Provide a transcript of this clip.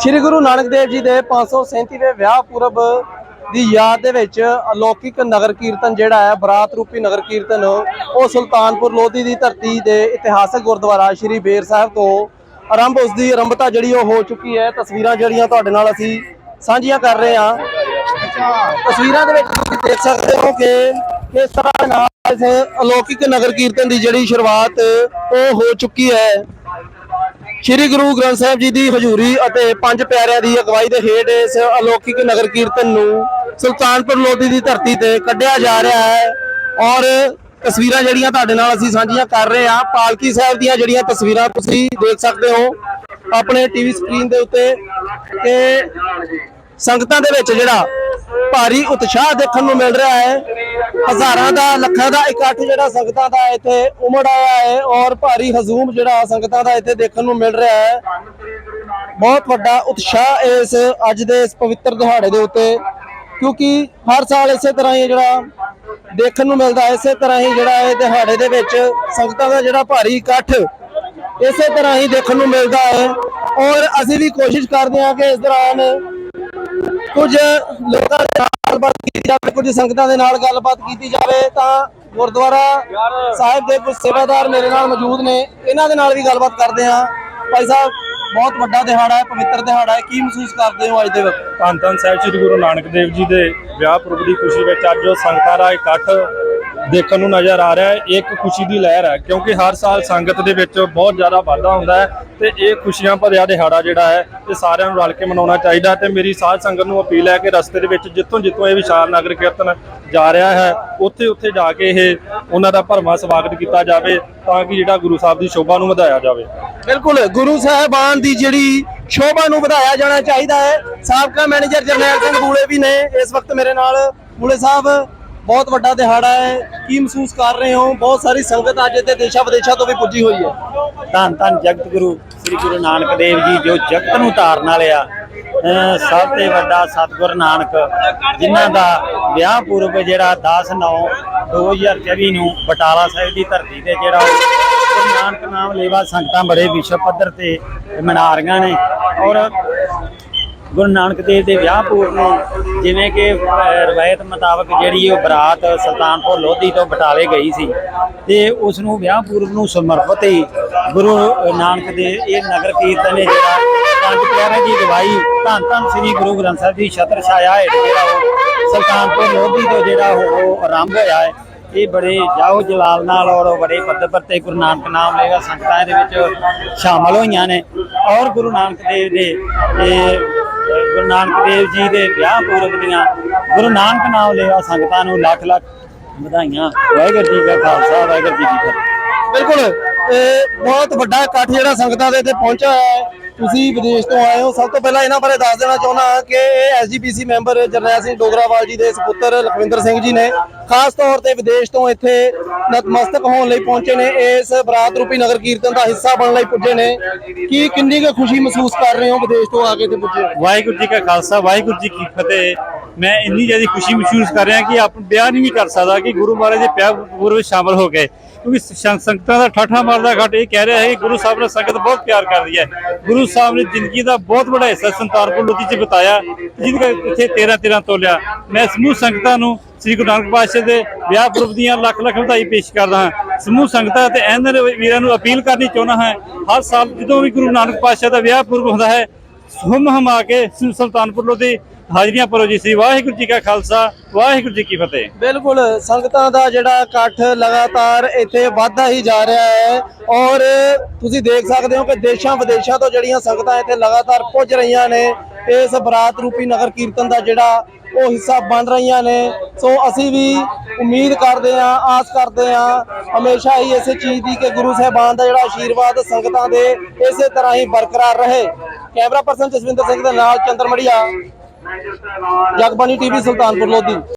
ਸ੍ਰੀ ਗੁਰੂ ਨਾਨਕ ਦੇਵ ਜੀ ਦੇ 537ਵੇਂ ਵਿਆਹ ਪੂਰਬ ਦੀ ਯਾਦ ਦੇ ਵਿੱਚ ਅਲੌਕਿਕ ਨਗਰ ਕੀਰਤਨ ਜਿਹੜਾ ਹੈ, ਬਰਾਤ ਰੂਪੀ ਨਗਰ ਕੀਰਤਨ, ਉਹ ਸੁਲਤਾਨਪੁਰ ਲੋਧੀ ਦੀ ਧਰਤੀ ਦੇ ਇਤਿਹਾਸਕ ਗੁਰਦੁਆਰਾ ਸ੍ਰੀ ਬੇਰ ਸਾਹਿਬ ਤੋਂ ਆਰੰਭ ਉਸ ਦੀ ਆਰੰਭਤਾ ਜਿਹੜੀ ਉਹ ਹੋ ਚੁੱਕੀ ਹੈ। ਤਸਵੀਰਾਂ ਜਿਹੜੀਆਂ ਤੁਹਾਡੇ ਨਾਲ ਅਸੀਂ ਸਾਂਝੀਆਂ ਕਰ ਰਹੇ ਹਾਂ। ਤਸਵੀਰਾਂ ਦੇ ਵਿੱਚ ਤੁਸੀਂ ਦੇਖ ਸਕਦੇ ਹੋ ਕਿ ਕਿਸ ਤਰ੍ਹਾਂ ਨਾਲ ਇਸ ਅਲੌਕਿਕ ਨਗਰ ਕੀਰਤਨ ਦੀ ਜਿਹੜੀ ਸ਼ੁਰੂਆਤ ਉਹ ਹੋ ਚੁੱਕੀ ਹੈ। ਸ਼੍ਰੀ ਗੁਰੂ ਗ੍ਰੰਥ ਸਾਹਿਬ ਜੀ ਦੀ ਹਜ਼ੂਰੀ ਅਤੇ ਪੰਜ ਪਿਆਰਿਆਂ ਦੀ ਅਗਵਾਈ ਦੇ ਹੇਠ ਇਸ ਅਲੌਕਿਕ ਨਗਰ ਕੀਰਤਨ ਨੂੰ ਸੁਲਤਾਨਪੁਰ ਲੋਧੀ ਦੀ ਧਰਤੀ ਤੇ ਕੱਢਿਆ ਜਾ ਰਿਹਾ ਹੈ ਔਰ ਤਸਵੀਰਾਂ ਜਿਹੜੀਆਂ ਤੁਹਾਡੇ ਨਾਲ ਅਸੀਂ ਸਾਂਝੀਆਂ ਕਰ ਰਹੇ ਹਾਂ, ਪਾਲਕੀ ਸਾਹਿਬ ਦੀਆਂ ਜਿਹੜੀਆਂ ਤਸਵੀਰਾਂ ਤੁਸੀਂ ਦੇਖ ਸਕਦੇ ਹੋ, ਆਪਣੇ ਟੀਵੀ ਸਕਰੀਨ ਦੇ ਉੱਤੇ ਤੇ ਸੰਗਤਾਂ ਦੇ ਵਿੱਚ ਜਿਹੜਾ ਭਾਰੀ ਉਤਸ਼ਾਹ ਦੇਖਣ ਨੂੰ ਮਿਲ ਰਿਹਾ ਹੈ। ਹਜ਼ਾਰਾਂ ਦਾ, ਲੱਖਾਂ ਦਾ ਇਕੱਠ ਜਿਹੜਾ ਸੰਗਤਾਂ ਦਾ ਇੱਥੇ ਉਮੜ ਆਇਆ ਹੈ ਔਰ ਭਾਰੀ ਹਜ਼ੂਮ ਜਿਹੜਾ ਸੰਗਤਾਂ ਦਾ ਇੱਥੇ ਦੇਖਣ ਨੂੰ ਮਿਲ ਰਿਹਾ ਹੈ। ਬਹੁਤ ਵੱਡਾ ਉਤਸ਼ਾਹ ਇਸ ਅੱਜ ਦੇ ਇਸ ਪਵਿੱਤਰ ਦਿਹਾੜੇ ਦੇ ਉੱਤੇ ਕਿਉਂਕਿ ਹਰ ਸਾਲ ਇਸੇ ਤਰ੍ਹਾਂ ਹੀ ਜਿਹੜਾ ਦੇਖਣ ਨੂੰ ਮਿਲਦਾ ਹੈ, ਇਸੇ ਤਰ੍ਹਾਂ ਹੀ ਜਿਹੜਾ ਇਹ ਦਿਹਾੜੇ ਦੇ ਵਿੱਚ ਸੰਗਤਾਂ ਦਾ ਜਿਹੜਾ ਭਾਰੀ ਇਕੱਠ ਇਸੇ ਤਰ੍ਹਾਂ ਹੀ ਦੇਖਣ ਨੂੰ ਮਿਲਦਾ ਹੈ। ਔਰ ਅਸੀਂ ਵੀ ਕੋਸ਼ਿਸ਼ ਕਰਦੇ ਹਾਂ ਕਿ ਇਸ ਦੌਰਾਨ ਕੁਝ ਲੋਕਾਂ ਦੇ ਨਾਲ ਗੱਲਬਾਤ ਕੀਤੀ ਜਾਵੇ ਕੁਝ ਸੰਗਤਾਂ ਦੇ ਨਾਲ ਗੱਲਬਾਤ ਕੀਤੀ ਜਾਵੇ ਤਾਂ ਗੁਰਦੁਆਰਾ ਸਾਹਿਬ ਦੇ ਕੁਝ ਸੇਵਾਦਾਰ ਮੇਰੇ ਨਾਲ ਮੌਜੂਦ ਨੇ ਇਹਨਾਂ ਦੇ ਨਾਲ ਵੀ ਗੱਲਬਾਤ ਕਰਦੇ ਹਾਂ। ਭਾਈ ਸਾਹਿਬ ਬਹੁਤ ਵੱਡਾ ਦਿਹਾੜਾ ਹੈ, ਪਵਿੱਤਰ ਦਿਹਾੜਾ ਹੈ। ਕੀ ਮਹਿਸੂਸ ਕਰਦੇ ਹੋ ਅੱਜ ਦੇ ਵਕਤ? ਧੰਨ ਧੰਨ ਸਾਹਿਬ, ਸ੍ਰੀ ਗੁਰੂ ਨਾਨਕ ਦੇਵ ਜੀ ਦੇ ਵਿਆਹ ਪੁਰਬ ਦੀ ਖੁਸ਼ੀ ਵਿੱਚ ਅੱਜ ਸੰਗਤਾਂ ਦਾ ਇਕੱਠ ਦੇਖਣ ਨੂੰ ਨਜ਼ਰ ਆ ਰਿਹਾ ਹੈ, ਇਹ ਇੱਕ ਖੁਸ਼ੀ ਦੀ ਲਹਿਰ ਹੈ, ਕਿਉਂਕਿ ਹਰ ਸਾਲ ਸੰਗਤ ਦੇ ਵਿੱਚ ਬਹੁਤ ਜ਼ਿਆਦਾ ਵਾਧਾ ਹੁੰਦਾ ਹੈ ਤੇ ਇਹ ਖੁਸ਼ੀਆਂ ਭਰਿਆ ਦਿਹਾੜਾ ਜਿਹੜਾ ਹੈ, ਇਹ ਸਾਰਿਆਂ ਨੂੰ ਰਲ ਕੇ ਮਨਾਉਣਾ ਚਾਹੀਦਾ ਤੇ ਮੇਰੀ ਸਾਧ ਸੰਗਤ ਨੂੰ ਅਪੀਲ ਹੈ ਕਿ ਰਸਤੇ ਦੇ ਵਿੱਚ ਜਿੱਥੋਂ ਜਿੱਥੋਂ ਇਹ ਵਿਸ਼ਾਲ ਨਗਰ ਕੀਰਤਨ ਜਾ ਰਿਹਾ ਹੈ, ਉੱਥੇ ਉੱਥੇ ਜਾ ਕੇ ਇਹ ਉਹਨਾਂ ਦਾ ਭਰਵਾਂ ਸਵਾਗਤ ਕੀਤਾ ਜਾਵੇ ਤਾਂ ਕਿ ਜਿਹੜਾ ਗੁਰੂ ਸਾਹਿਬ ਦੀ ਸ਼ੋਭਾ ਨੂੰ ਵਧਾਇਆ ਜਾਵੇ। ਬਿਲਕੁਲ, ਗੁਰੂ ਸਾਹਿਬਾਨ ਦੀ ਜਿਹੜੀ ਸ਼ੋਭਾ ਨੂੰ ਵਧਾਇਆ ਜਾਣਾ ਚਾਹੀਦਾ ਹੈ। ਸਾਬਕਾ ਮੈਨੇਜਰ ਜਰਨੈਲ ਸਿੰਘ ਬੂਲੇ ਵੀ ਨੇ ਇਸ ਵਕਤ ਮੇਰੇ ਨਾਲ। ਬੂਲੇ ਸਾਹਿਬ ਬਹੁਤ ਵੱਡਾ ਦਿਹਾੜਾ ਹੈ। ਕੀ ਮਹਿਸੂਸ ਕਰ ਰਹੇ ਹੋ? ਬਹੁਤ ਸਾਰੀ ਸੰਗਤ ਅੱਜ ਦੇ ਦੇਸ਼ਾਂ ਵਿਦੇਸ਼ਾਂ ਤੋਂ ਵੀ ਪੁੱਜੀ ਹੋਈ ਹੈ। ਧੰਨ ਧੰਨ ਜਗਤ ਗੁਰੂ ਸ੍ਰੀ ਗੁਰੂ ਨਾਨਕ ਦੇਵ ਜੀ, ਜੋ ਜਗਤ ਨੂੰ ਤਾਰਨ ਵਾਲੇ ਆ। ਸਭ ਤੋਂ ਵੱਡਾ ਸਤਿਗੁਰ ਨਾਨਕ, ਜਿਨ੍ਹਾਂ ਦਾ ਵਿਆਹ ਪੂਰਬ ਜਿਹੜਾ 10 9 2024 ਨੂੰ ਬਟਾਲਾ ਸਾਹਿਬ ਦੀ ਧਰਤੀ ਤੇ ਜਿਹੜਾ ਉਹ ਗੁਰੂ ਨਾਨਕ ਨਾਮ ਲੇਵਾ ਸੰਗਤਾਂ ਬੜੇ ਵਿਸ਼ਵ ਪੱਧਰ ਤੇ ਮਨਾ ਰਹੀਆਂ ਨੇ। ਔਰ ਗੁਰੂ ਨਾਨਕ ਦੇਵ ਦੇ ਵਿਆਹ ਪੁਰਬ ਨੂੰ ਜਿਵੇਂ ਕਿ ਰਵਾਇਤ ਮੁਤਾਬਕ ਜਿਹੜੀ ਉਹ ਬਰਾਤ ਸੁਲਤਾਨਪੁਰ ਲੋਧੀ ਤੋਂ ਬਟਾਲੇ ਗਈ ਸੀ ਤੇ ਉਸ ਨੂੰ ਵਿਆਹ ਪੂਰਬ ਨੂੰ ਸਮਰਪਿਤ ਹੀ ਗੁਰੂ ਨਾਨਕ ਦੇ ਇਹ ਨਗਰ ਕੀਰਤਨ ਨੇ ਜਿਹੜਾ ਪੰਜ ਪਿਆਰਿਆਂ ਦੀ ਗਵਾਹੀ ਧੰਨ ਧੰਨ ਸ੍ਰੀ ਗੁਰੂ ਗ੍ਰੰਥ ਸਾਹਿਬ ਜੀ ਛਤਰ ਛਾਇਆ ਹੈ ਜਿਹੜਾ ਉਹ ਸੁਲਤਾਨਪੁਰ ਲੋਧੀ ਤੋਂ ਜਿਹੜਾ ਉਹ ਆਰੰਭ ਹੋਇਆ ਹੈ, ਇਹ ਬੜੇ ਜਾਓ ਜਲਾਲ ਨਾਲ ਔਰ ਬੜੇ ਪੱਧਰ ਤੇ ਗੁਰੂ ਨਾਨਕ ਨਾਮ ਲੇਗਾ ਸੰਗਤਾਂ ਦੇ ਵਿੱਚ ਸ਼ਾਮਲ ਹੋਈਆਂ ਨੇ ਔਰ ਗੁਰੂ ਨਾਨਕ ਦੇਵ ਦੇ ਇਹ ਗੁਰੂ ਨਾਨਕ ਦੇਵ ਜੀ ਦੇ ਵਿਆਹ ਪੁਰਬ ਦੀਆਂ ਗੁਰੂ ਨਾਨਕ ਨਾਮ ਲੇਵਾ ਸੰਗਤਾਂ ਨੂੰ ਲੱਖ ਲੱਖ ਵਧਾਈਆਂ। ਵਾਹਿਗੁਰੂ ਜੀ ਕਾ ਖਾਲਸਾ, ਵਾਹਿਗੁਰੂ ਜੀ ਕੀ ਫਤਿਹ। ਬਿਲਕੁਲ, ਇਹ ਬਹੁਤ ਵੱਡਾ ਇਕੱਠ ਜਿਹੜਾ ਸੰਗਤਾਂ ਦੇ ਇੱਥੇ ਪਹੁੰਚਿਆ ਹੈ। ਤੁਸੀਂ ਵਿਦੇਸ਼ ਤੋਂ ਆਏ ਹੋ, ਸਭ ਤੋਂ ਪਹਿਲਾਂ ਇਹਨਾਂ ਬਾਰੇ ਦੱਸ ਦੇਣਾ ਚਾਹੁੰਦਾ ਕਿ ਇਹ ਐਸਜੀਪੀਸੀ ਮੈਂਬਰ ਜਰਨੈਲ ਸਿੰਘ ਡੋਗਰਾਵਾਲ ਜੀ ਦੇ ਸੁਪੁੱਤਰ ਲਖਵਿੰਦਰ ਸਿੰਘ ਜੀ ਨੇ ਖਾਸ ਤੌਰ ਤੇ ਵਿਦੇਸ਼ ਤੋਂ ਇੱਥੇ ਨਤਮਸਤਕ ਹੋਣ ਲਈ ਪਹੁੰਚੇ ਨੇ, ਇਸ ਬਰਾਤ ਰੂਪੀ ਨਗਰ ਕੀਰਤਨ ਦਾ ਹਿੱਸਾ ਬਣਨ ਲਈ ਪੁੱਜੇ ਨੇ। ਕੀ ਕਿੰਨੀ ਕੁ ਖੁਸ਼ੀ ਮਹਿਸੂਸ ਕਰ ਰਹੇ ਹੋ ਵਿਦੇਸ਼ ਤੋਂ ਆ ਕੇ ਇੱਥੇ ਪੁੱਜੇ? ਵਾਹਿਗੁਰੂ ਜੀ ਕਾ ਖਾਲਸਾ, ਵਾਹਿਗੁਰੂ ਜੀ ਕੀ ਫਤਿਹ। ਮੈਂ ਇੰਨੀ ਜ਼ਿਆਦਾ ਖੁਸ਼ੀ ਮਹਿਸੂਸ ਕਰ ਰਿਹਾ ਕਿ ਆਪ ਬਿਆਨ ਹੀ ਨਹੀਂ ਕਰ ਸਕਦਾ ਕਿ ਗੁਰੂ ਮਹਾਰਾਜ ਦੇ ਪਿਆਰ ਪੁਰਬ ਸ਼ਾਮਲ ਹੋ ਗਏ ਕਿਉਂਕਿ ਸੰਗਤਾਂ ਦਾ ਠਾਠਾ ਮਾਰਦਾ ਘਟ ਇਹ ਕਹਿ ਰਿਹਾ ਹੈ ਕਿ ਗੁਰੂ ਸਾਹਿਬ ਨਾਲ ਸੰਗਤ ਬਹੁਤ ਪਿਆਰ ਕਰਦੀ ਹੈ। ਗੁਰੂ ਸਾਹਿਬ ਨੇ ਜ਼ਿੰਦਗੀ ਦਾ ਬਹੁਤ ਵੱਡਾ ਹਿੱਸਾ ਸੰਤਾਨਪੁਰ ਲੋਧੀ 'ਚ ਬਿਤਾਇਆ, ਜਿਹਦੇ ਇੱਥੇ 13 13 ਤੋਲਿਆ। ਮੈਂ ਸਮੂਹ ਸੰਗਤਾਂ ਨੂੰ ਸ੍ਰੀ ਗੁਰੂ ਨਾਨਕ ਪਾਤਸ਼ਾਹ ਦੇ ਵਿਆਹ ਪੁਰਬ ਦੀਆਂ ਲੱਖ ਲੱਖ ਵਧਾਈ ਪੇਸ਼ ਕਰਦਾ ਹਾਂ। ਸਮੂਹ ਸੰਗਤਾਂ ਤੇ ਇਹਨਾਂ ਵੀਰਾਂ ਨੂੰ ਅਪੀਲ ਕਰਨੀ ਚਾਹੁੰਦਾ ਹਾਂ, ਹਰ ਸਾਲ ਜਦੋਂ ਵੀ ਗੁਰੂ ਨਾਨਕ ਪਾਤਸ਼ਾਹ ਦਾ ਵਿਆਹ ਪੁਰਬ ਹੁੰਦਾ ਹੈ ਹੁਮ ਹਮਾ ਕੇ ਸੁਲਤਾਨਪੁਰ ਲੋਧੀ ਹਾਜ਼ਰੀਆਂ ਭਰੋ ਜੀ, ਸ੍ਰੀ ਵਾਹਿਗੁਰੂ ਜੀ ਕਾ ਖਾਲਸਾ, ਵਾਹਿਗੁਰੂ ਜੀ ਕੀ ਫਤਿਹ। ਬਿਲਕੁਲ, ਸੰਗਤਾਂ ਦਾ ਜਿਹੜਾ ਇਕੱਠ ਲਗਾਤਾਰ ਇੱਥੇ ਵੱਧਦਾ ਹੀ ਜਾ ਰਿਹਾ ਹੈ ਔਰ ਤੁਸੀਂ ਦੇਖ ਸਕਦੇ ਹੋ ਕਿ ਦੇਸ਼ਾਂ ਵਿਦੇਸ਼ਾਂ ਤੋਂ ਜਿਹੜੀਆਂ ਸੰਗਤਾਂ ਇੱਥੇ ਲਗਾਤਾਰ ਪੁੱਜ ਰਹੀਆਂ ਨੇ, ਇਸ ਬਰਾਤ ਰੂਪੀ ਨਗਰ ਕੀਰਤਨ ਦਾ ਜਿਹੜਾ ਉਹ ਹਿੱਸਾ ਬਣ ਰਹੀਆਂ ਨੇ। ਸੋ ਅਸੀਂ ਵੀ ਉਮੀਦ ਕਰਦੇ ਹਾਂ, ਆਸ ਕਰਦੇ ਹਾਂ, ਹਮੇਸ਼ਾ ਹੀ ਇਸੇ ਚੀਜ਼ ਦੀ ਕਿ ਗੁਰੂ ਸਾਹਿਬਾਨ ਦਾ ਜਿਹੜਾ ਆਸ਼ੀਰਵਾਦ ਸੰਗਤਾਂ ਦੇ ਇਸੇ ਤਰ੍ਹਾਂ ਹੀ ਬਰਕਰਾਰ ਰਹੇ। ਕੈਮਰਾ ਪਰਸਨ ਜਸਵਿੰਦਰ ਸਿੰਘ ਦੇ ਨਾਲ ਚੰਦਰਮੜੀਆ। ਜਗਬਾਨੀ ਟੀਵੀ ਸੁਲਤਾਨਪੁਰ ਲੋਧੀ।